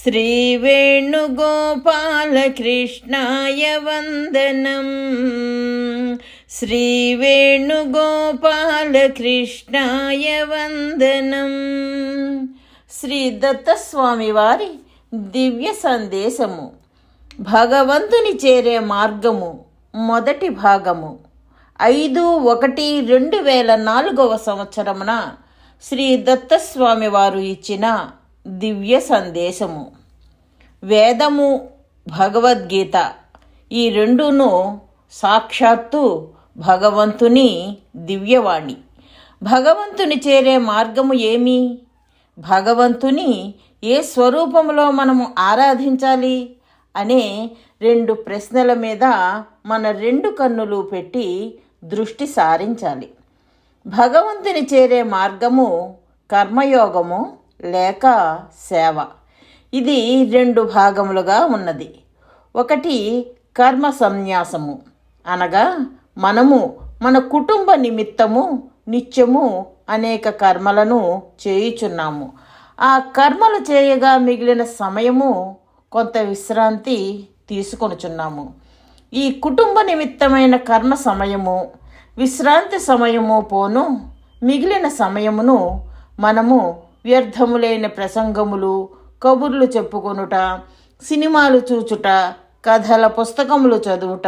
श्रीवेणुगोपालकृष्णाय वन्दनम् శ్రీవేణుగోపాలకృష్ణాయ వందనం శ్రీ దత్తస్వామి వారి దివ్య సందేశము భగవంతుని చేరే మార్గము మొదటి భాగము ఐదు ఒకటి రెండు వేల నాలుగవ సంవత్సరమున శ్రీ దత్తస్వామి వారు ఇచ్చిన దివ్య సందేశము వేదము భగవద్గీత. ఈ రెండును సాక్షాత్తు భగవంతుని దివ్యవాణి. భగవంతుని చేరే మార్గము ఏమి? భగవంతుని ఏ స్వరూపంలో మనము ఆరాధించాలి? అనే రెండు ప్రశ్నల మీద మన రెండు కన్నులు పెట్టి దృష్టి సారించాలి. భగవంతుని చేరే మార్గము కర్మయోగము లేక సేవ. ఇది రెండు భాగములుగా ఉన్నది. ఒకటి కర్మ సన్యాసము. అనగా మనము మన కుటుంబ నిమిత్తము నిత్యము అనేక కర్మలను చేయుచున్నాము. ఆ కర్మలు చేయగా మిగిలిన సమయము కొంత విశ్రాంతి తీసుకొనుచున్నాము. ఈ కుటుంబ నిమిత్తమైన కర్మ సమయము విశ్రాంతి సమయము పోను మిగిలిన సమయమును మనము వ్యర్థములైన ప్రసంగములు కబుర్లు చెప్పుకొనుట సినిమాలు చూచుట కథల పుస్తకములు చదువుట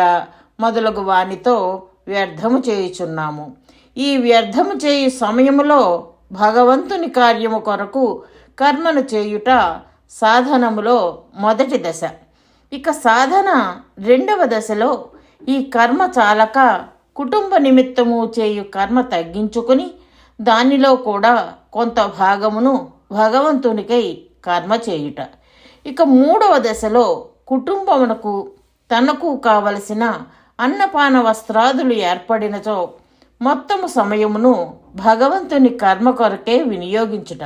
మొదలగు వానితో వ్యర్థము చేయుచున్నాము. ఈ వ్యర్థము చేయు సమయములో భగవంతుని కార్యము కొరకు కర్మను చేయుట సాధనములో మొదటి దశ. ఇక సాధన రెండవ దశలో ఈ కర్మ చాలక కుటుంబ నిమిత్తము చేయు కర్మ తగ్గించుకుని దానిలో కూడా కొంత భాగమును భగవంతునికై కర్మ చేయుట. ఇక మూడవ దశలో కుటుంబమునకు తనకు కావలసిన అన్నపాన వస్త్రాదులు ఏర్పడినచో మొత్తము సమయమును భగవంతుని కర్మ కొరకే వినియోగించుట.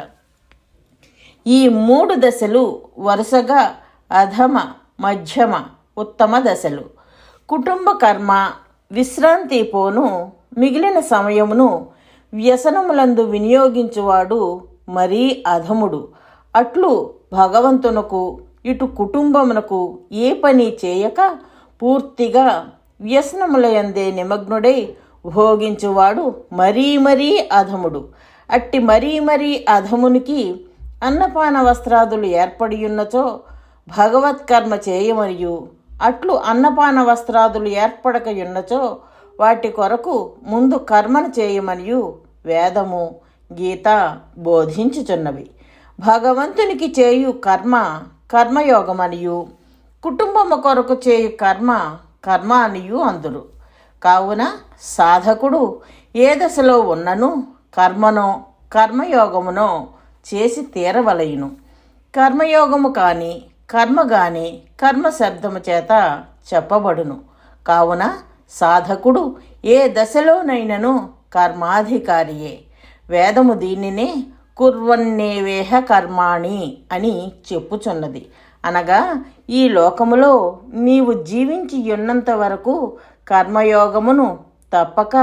ఈ మూడు దశలు వరుసగా అధమ మధ్యమ ఉత్తమ దశలు. కుటుంబ కర్మ విశ్రాంతి పోను మిగిలిన సమయమును వ్యసనములందు వినియోగించువాడు మరీ అధముడు. అట్లు భగవంతునకు ఇటు కుటుంబమునకు ఏ పని చేయక పూర్తిగా వ్యసనములయందే నిమగ్నుడై భోగించువాడు మరీ మరీ అధముడు. అట్టి మరీ మరీ అధమునికి అన్నపాన వస్త్రాదులు ఏర్పడియున్నచో భగవత్కర్మ చేయమరియు అట్లు అన్నపాన వస్త్రాదులు ఏర్పడకయున్నచో వాటి కొరకు ముందు కర్మను చేయమనియు వేదము గీత బోధించుచున్నవి. భగవంతునికి చేయు కర్మ కర్మయోగమనియు. కుటుంబము కొరకు చేయు కర్మ కర్మ అనియు అందురు. కావున సాధకుడు ఏ దశలో ఉన్నను కర్మనో కర్మయోగమునో చేసి తీరవలయును. కర్మయోగము కానీ కర్మ గాని కర్మ శబ్దము చేత చెప్పబడును. కావున సాధకుడు ఏ దశలోనైనను కర్మాధికారియే. వేదము దీనినే కుర్వన్నేవేహ కర్మాణి అని చెప్పుచున్నది. అనగా ఈ లోకములో నీవు జీవించి ఉన్నంత వరకు కర్మయోగమును తప్పక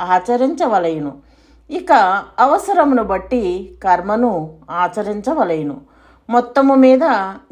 ఆచరించవలయును. ఇక అవసరమును బట్టి కర్మను ఆచరించవలయును. మొత్తము మీద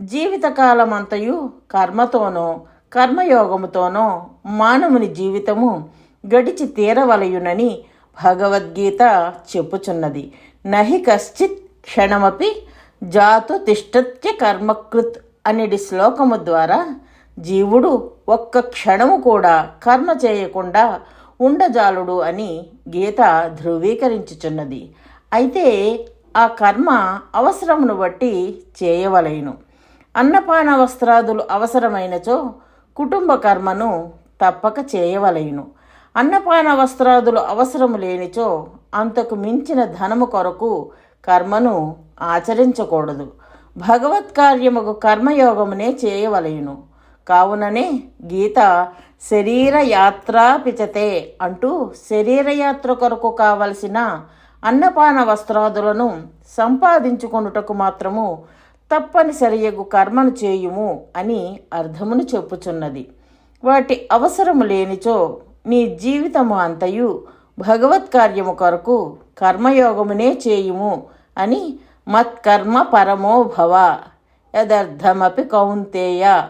జీవితకాలమంతయు కర్మతోనో కర్మయోగముతోనో మానవుని జీవితము గడిచి తీరవలయునని భగవద్గీత చెప్పుచున్నది. నహి కశ్చిత్ క్షణమపి జాతు తిష్టత్య కర్మకృత్ అనేటి శ్లోకము ద్వారా జీవుడు ఒక్క క్షణము కూడా కర్మ చేయకుండా ఉండజాలుడు అని గీత ధృవీకరించుచున్నది. అయితే ఆ కర్మ అవసరమును బట్టి చేయవలెను. అన్నపాన వస్త్రాదులు అవసరమైనచో కుటుంబ కర్మను తప్పక చేయవలెను. అన్నపాన వస్త్రాదులు అవసరము లేనిచో అంతకు మించిన ధనము కొరకు కర్మను ఆచరించకూడదు. భగవత్ కార్యముకు కర్మయోగమునే చేయవలయును. కావుననే గీత శరీర అంటూ శరీరయాత్ర కొరకు కావలసిన అన్నపాన వస్త్రాదులను సంపాదించుకొనుటకు మాత్రము తప్పనిసరియగు కర్మను చేయుము అని అర్థమును చెప్పుచున్నది. వాటి అవసరము లేనిచో నీ జీవితము అంతయు భగవత్ కార్యము కొరకు కర్మయోగమునే చేయుము అని మత్కర్మ పరమో భవ. యదర్థమపి కౌంతేయ.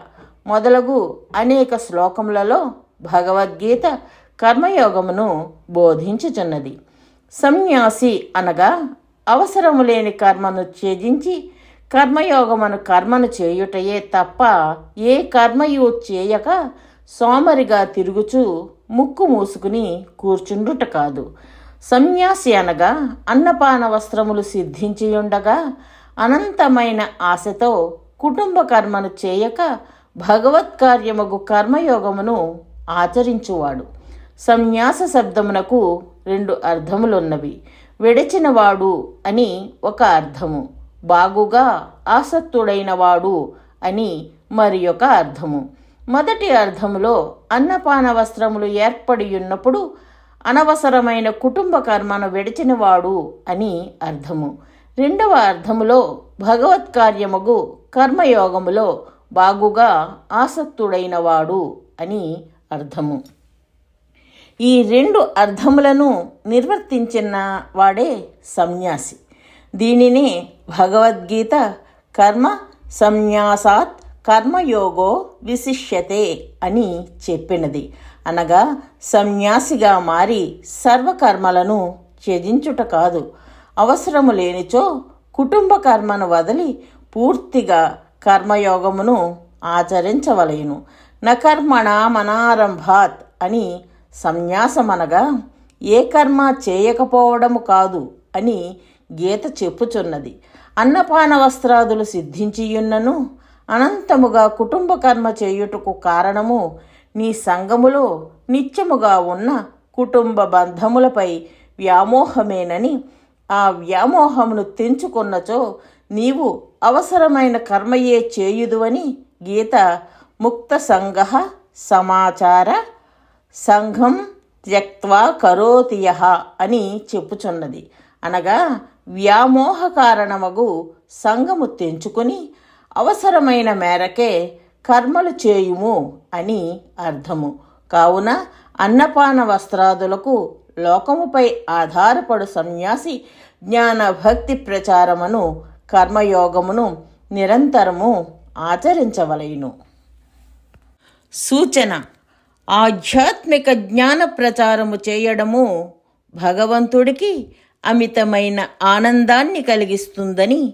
మొదలగు అనేక శ్లోకములలో భగవద్గీత కర్మయోగమును బోధించుచున్నది. సన్యాసి అనగా అవసరము లేని కర్మను త్యజించి కర్మయోగమును కర్మను చేయుటయే తప్ప ఏ కర్మయు చేయక సోమరిగా తిరుగుచూ ముక్కు మూసుకుని కూర్చుండుట కాదు. సన్యాసి అనగా అన్నపాన వస్త్రములు సిద్ధించి ఉండగా అనంతమైన ఆశతో కుటుంబ కర్మను చేయక భగవత్కార్యముగు కర్మయోగమును ఆచరించువాడు. సన్యాస శబ్దమునకు రెండు అర్థములున్నవి. విడచినవాడు అని ఒక అర్థము. బాగుగా ఆసత్తుడైనవాడు అని మరి ఒక అర్థము. మొదటి అర్థములో అన్నపాన వస్త్రములు ఏర్పడి ఉన్నప్పుడు అనవసరమైన కుటుంబ కర్మను విడిచినవాడు అని అర్థము. రెండవ అర్థములో భగవత్ కార్యముగు కర్మయోగములో బాగుగా ఆసక్తుడైనవాడు అని అర్థము. ఈ రెండు అర్థములను నిర్వర్తించిన వాడే సన్యాసి. దీనినే భగవద్గీత కర్మ సన్యాసాత్ కర్మయోగో విశిష్యతే అని చెప్పినది. అనగా సన్యాసిగా మారి సర్వకర్మలను త్యజించుట కాదు. అవసరము లేనిచో కుటుంబ కర్మను వదిలి పూర్తిగా కర్మయోగమును ఆచరించవలయును నకర్మణ మనారంభాత్ అని సన్యాసమనగా ఏ కర్మ చేయకపోవడము కాదు అని గీత చెప్పుచున్నది. అన్నపాన వస్త్రాదులు సిద్ధించియున్నను అనంతముగా కుటుంబ కర్మ చేయుటకు కారణము నీ సంగములో నిత్యముగా ఉన్న కుటుంబ బంధములపై వ్యామోహమేనని ఆ వ్యామోహమును తెంచుకున్నచో నీవు అవసరమైన కర్మయే చేయుదువని గీత ముక్త సంగ సమాచార సంఘం త్యక్వా కరోతి అని చెప్పుచున్నది. అనగా వ్యామోహ కారణమగు సంఘము తెంచుకొని అవసరమైన మేరకే కర్మలు చేయుము అని అర్థము. కావున అన్నపాన వస్త్రాదులకు లోకముపై ఆధారపడు సన్యాసి జ్ఞాన భక్తి ప్రచారమును కర్మయోగమును నిరంతరము ఆచరించవలయును సూచన. ఆధ్యాత్మిక జ్ఞాన ప్రచారము చేయడము భగవంతుడికి అమితమైన ఆనందాన్ని కలిగిస్తుందని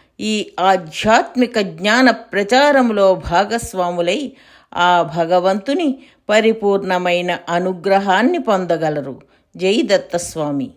ఈ ఆధ్యాత్మిక జ్ఞాన ప్రచారములో భాగస్వాములై ఆ భగవంతుని పరిపూర్ణమైన అనుగ్రహాన్ని పొందగలరు. జై దత్తస్వామి.